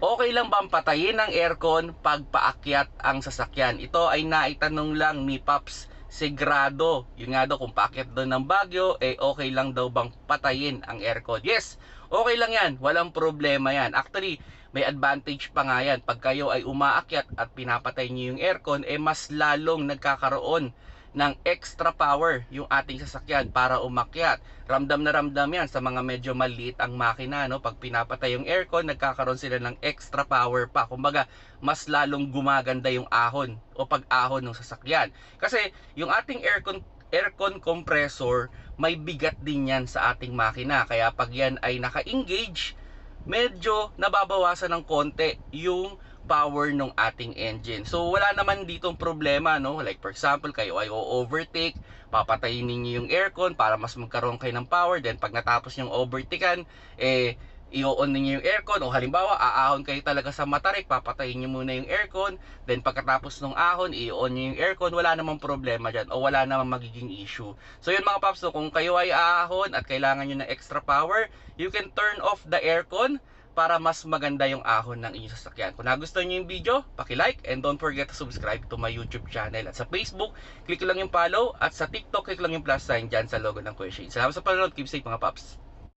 Okay lang ba ang patayin ng aircon pag paakyat ang sasakyan? Ito ay naitanong lang ni Paps Segrado. Yun nga daw kung paakyat daw ng Baguio, eh okay lang daw bang patayin ang aircon? Yes, okay lang yan. Walang problema yan. Actually, may advantage pa nga yan. Pag kayo ay umaakyat at pinapatay niyo yung aircon, eh mas lalong nagkakaroon ng extra power yung ating sasakyan para umakyat. Ramdam na ramdam yan sa mga medyo maliit ang makina. No? Pag pinapatay yung aircon, nagkakaroon sila ng extra power pa. Kumbaga, mas lalong gumaganda yung ahon o pag-ahon ng sasakyan. Kasi yung ating aircon aircon compressor, may bigat din yan sa ating makina. Kaya pag yan ay naka-engage, medyo nababawasan ng konti yung power ng ating engine. So wala naman ditong problema no. Like for example, kayo ay o-overtake, papatayin ninyo yung aircon para mas magkaroon kayo ng power. Then pag natapos yung overtakean, eh i-on ninyo yung aircon o halimbawa aahon kayo talaga sa matarik, papatayin nyo muna yung aircon. Then pagkatapos ng ahon, i-on nyo yung aircon, wala namang problema dyan o wala namang magiging issue. So yun mga paps, no, kung kayo ay aahon at kailangan nyo ng extra power, you can turn off the aircon para mas maganda yung ahon ng inyong sasakyan. Kung nagustuhan niyo yung video, paki-like and don't forget to subscribe to my YouTube channel. At sa Facebook, click lang yung follow at sa TikTok, click lang yung plus sign dyan sa logo ng Kuya. Salamat sa panonood. Keep safe mga paps.